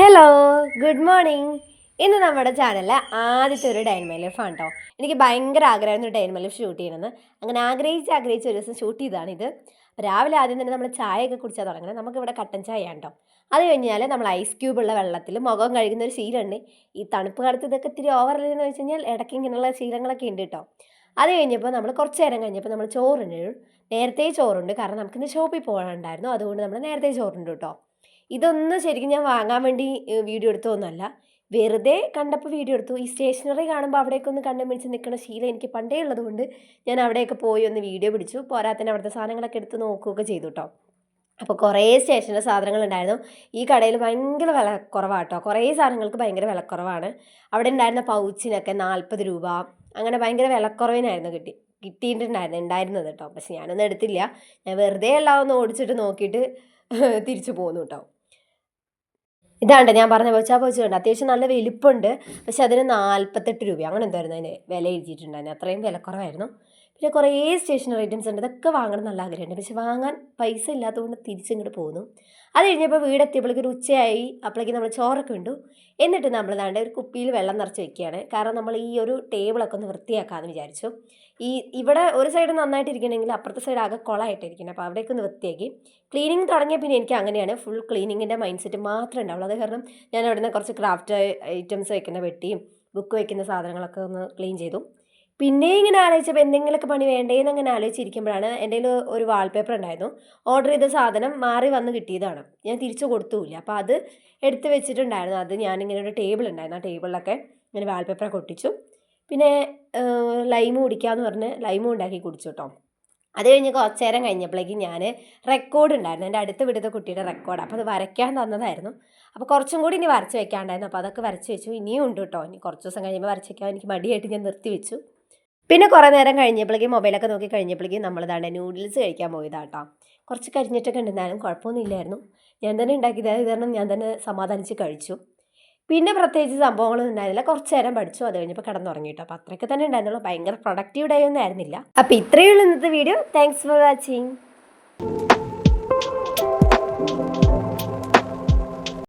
Hello good morning ഇന്ന് നമ്മുടെ ചാനലിലെ ആദ്യത്തെ ഒരു ഡൈൻമ ലൈഫ് ആണ് കേട്ടോ എനിക്ക് ഭയങ്കര ആഗ്രഹമായിരുന്നു ഡൈൻമ ലൈഫ് ഷൂട്ട് ചെയ്യണമെന്ന്. അങ്ങനെ ആഗ്രഹിച്ച് ആഗ്രഹിച്ച് ഒരു ദിവസം ഷൂട്ട് ചെയ്താണ് ഇത്. രാവിലെ ആദ്യം തന്നെ നമ്മൾ ചായയൊക്കെ കുടിച്ചാൽ തുടങ്ങണം. നമുക്കിവിടെ കട്ടൻ ചായ ഉണ്ടോ അത് കഴിഞ്ഞാൽ നമ്മൾ ഐസ് ക്യൂബുള്ള വെള്ളത്തിൽ മുഖം കഴുകുന്ന ഒരു ശീലമുണ്ട്. ഈ തണുപ്പ് കാലത്ത് ഇതൊക്കെ ഇത്തിരി ഓവറില്ലെന്ന് വെച്ച് കഴിഞ്ഞാൽ ഇടയ്ക്ക് ഇങ്ങനെയുള്ള ശീലങ്ങളൊക്കെ ഉണ്ട് കേട്ടോ അത് കഴിഞ്ഞപ്പോൾ നമ്മൾ കുറച്ച് നേരം കഴിഞ്ഞപ്പോൾ നമ്മൾ ചോറുണ്ട്. നേരത്തെ ചോറുണ്ട്. കാരണം നമുക്കിന്ന് ഷോപ്പിൽ പോകാനുണ്ടായിരുന്നു. അതുകൊണ്ട് നമ്മൾ നേരത്തെ ചോറുണ്ട് കേട്ടോ ഇതൊന്നും ശരിക്കും ഞാൻ വാങ്ങാൻ വേണ്ടി വീഡിയോ എടുത്തതൊന്നുമല്ല വെറുതെ കണ്ടപ്പോൾ വീഡിയോ എടുത്തു. ഈ സ്റ്റേഷനറി കാണുമ്പോൾ അവിടെയൊക്കെ ഒന്ന് പിടിച്ച് നിൽക്കുന്ന ശീലം എനിക്ക് പണ്ടേ ഉള്ളതുകൊണ്ട് ഞാൻ അവിടെയൊക്കെ പോയി ഒന്ന് വീഡിയോ പിടിച്ചു. പോരാത്തന്നെ അവിടുത്തെ സാധനങ്ങളൊക്കെ എടുത്ത് നോക്കുകയൊക്കെ ചെയ്തു കേട്ടോ അപ്പോൾ കുറേ സ്റ്റേഷനറി സാധനങ്ങൾ ഉണ്ടായിരുന്നു. ഈ കടയിൽ ഭയങ്കര വില കുറവാട്ടോ കുറേ സാധനങ്ങൾക്ക് ഭയങ്കര വിലക്കുറവാണ് അവിടെ ഉണ്ടായിരുന്ന പൗച്ചിനൊക്കെ നാൽപ്പത് രൂപ. അങ്ങനെ ഭയങ്കര വിലക്കുറവിനായിരുന്നു കിട്ടി കിട്ടിയിട്ടുണ്ടായിരുന്നു ഉണ്ടായിരുന്നത് കേട്ടോ പക്ഷെ ഞാനൊന്നും എടുത്തില്ല. ഞാൻ വെറുതെ എല്ലാം ഒന്ന് ഓടിച്ചിട്ട് നോക്കിയിട്ട് തിരിച്ചു പോന്നു കേട്ടോ ഇതാണ്ട് ഞാൻ പറഞ്ഞ പൗച്ച പൗച്ച അത്യാവശ്യം നല്ല വലിപ്പമുണ്ട് പക്ഷെ അതിന് നാൽപ്പത്തെട്ട് രൂപ. അങ്ങനെ എന്തായിരുന്നു അതിന് വില എഴുതിയിട്ടുണ്ടായിരുന്നു അത്രയും വിലക്കുറവായിരുന്നു. പിന്നെ കുറേ സ്റ്റേഷനറി ഐറ്റംസ് ഉണ്ട്. ഇതൊക്കെ വാങ്ങണം നല്ല ആഗ്രഹമുണ്ട്. പക്ഷെ വാങ്ങാൻ പൈസ ഇല്ലാത്തതുകൊണ്ട് തിരിച്ചിങ്ങോട്ട് പോന്നു. അത് കഴിഞ്ഞപ്പോൾ വീടെത്തിയപ്പോഴേക്കും ഒരു ഉച്ചയായി. അപ്പോഴേക്കും നമ്മൾ ചോറൊക്കെ ഉണ്ടു. എന്നിട്ട് നമ്മൾ ദാണ്ട് ഒരു കുപ്പിയിൽ വെള്ളം നിറച്ച് വെക്കുകയാണ്. കാരണം നമ്മൾ ഈ ഒരു ടേബിളൊക്കെ ഒന്ന് വൃത്തിയാക്കാമെന്ന് വിചാരിച്ചു. ഈ ഇവിടെ ഒരു സൈഡ് നന്നായിട്ടിരിക്കണമെങ്കിൽ അപ്പുറത്തെ സൈഡ് ആകെ കുളമായിട്ടിരിക്കണം അപ്പോൾ അവിടേക്ക് ഒന്ന് വൃത്തിയാക്കി. ക്ലീനിങ് തുടങ്ങിയ പിന്നെ എനിക്ക് അങ്ങനെയാണ്. ഫുൾ ക്ലീനിങ്ങിന്റെ മൈൻഡ് സെറ്റ് മാത്രമേ ഉണ്ടാവുള്ളൂ. അത് കാരണം ഞാൻ അവിടുന്ന് കുറച്ച് ക്രാഫ്റ്റ് ഐറ്റംസ് വയ്ക്കുന്ന പെട്ടിയും ബുക്ക് വയ്ക്കുന്ന സാധനങ്ങളൊക്കെ ഒന്ന് ക്ലീൻ ചെയ്തു. പിന്നെ ഇങ്ങനെ ആലോചിച്ചപ്പോൾ എന്തെങ്കിലുമൊക്കെ പണി വേണ്ടേന്ന് അങ്ങനെ ആലോചിച്ചിരിക്കുമ്പോഴാണ് എന്റെ കയ്യിൽ ഒരു വാൾപേപ്പർ ഉണ്ടായിരുന്നു. ഓർഡർ ചെയ്ത സാധനം മാറി വന്ന് കിട്ടിയതാണ്. ഞാൻ തിരിച്ചു കൊടുത്തുമില്ല അപ്പോൾ അത് എടുത്ത് വെച്ചിട്ടുണ്ടായിരുന്നു. അത് ഞാനിങ്ങനെ ഒരു ടേബിൾ ഉണ്ടായിരുന്നു. ആ ടേബിളിലൊക്കെ ഇങ്ങനെ വാൾപേപ്പർ ഒട്ടിച്ചു. പിന്നെ ലൈമ് കുടിക്കാമെന്ന് പറഞ്ഞ് ലൈമും ഉണ്ടാക്കി കുടിച്ചു കേട്ടോ. അത് കഴിഞ്ഞ് കുറച്ച് നേരം കഴിഞ്ഞപ്പോഴേക്കും ഞാൻ റെക്കോർഡ് ഉണ്ടായിരുന്നു. എന്റെ അടുത്ത വിടുന്ന കുട്ടിയുടെ റെക്കോർഡ് അപ്പോൾ അത് വരയ്ക്കാൻ തന്നതായിരുന്നു. അപ്പോൾ കുറച്ചും കൂടി ഇനി വരച്ച് വെക്കാണ്ടായിരുന്നു. അപ്പോൾ അതൊക്കെ വരച്ച് വെച്ചു. ഇനിയും ഉണ്ട് കേട്ടോ. ഇനി കുറച്ച് ദിവസം കഴിയുമ്പോൾ വരച്ച് വെക്കാൻ എനിക്ക് മടിയായിട്ട് ഞാൻ നിർത്തി വെച്ചു. പിന്നെ കുറേ നേരം കഴിഞ്ഞപ്പോഴേക്കും മൊബൈലൊക്കെ നോക്കി കഴിഞ്ഞപ്പോഴേക്കും നമ്മൾ ഇതാണ്ട് നൂഡിൽസ് കഴിക്കാൻ പോയതാട്ടോ. കുറച്ച് കരിഞ്ഞിട്ടൊക്കെ ഉണ്ടായിരുന്നു കുഴപ്പമൊന്നുമില്ലായിരുന്നു ഞാൻ തന്നെ ഉണ്ടാക്കിയത്. കാരണം ഞാൻ തന്നെ സമാധാനിച്ച് കഴിച്ചു. പിന്നെ പ്രത്യേകിച്ച് സംഭവങ്ങളൊന്നും ഉണ്ടായിരുന്നില്ല. കുറച്ച് നേരം പഠിച്ചു. അത് കഴിഞ്ഞപ്പോൾ കിടന്നുറങ്ങിയിട്ടോ അപ്പോൾ അത്രയൊക്കെ തന്നെ ഉണ്ടായിരുന്നുള്ളൂ. ഭയങ്കര പ്രൊഡക്റ്റീവ് ഡേ ഒന്നും ആയിരുന്നില്ല. അപ്പോൾ ഇത്രയേ ഉള്ളൂ ഇന്നത്തെ വീഡിയോ. Thanks for watching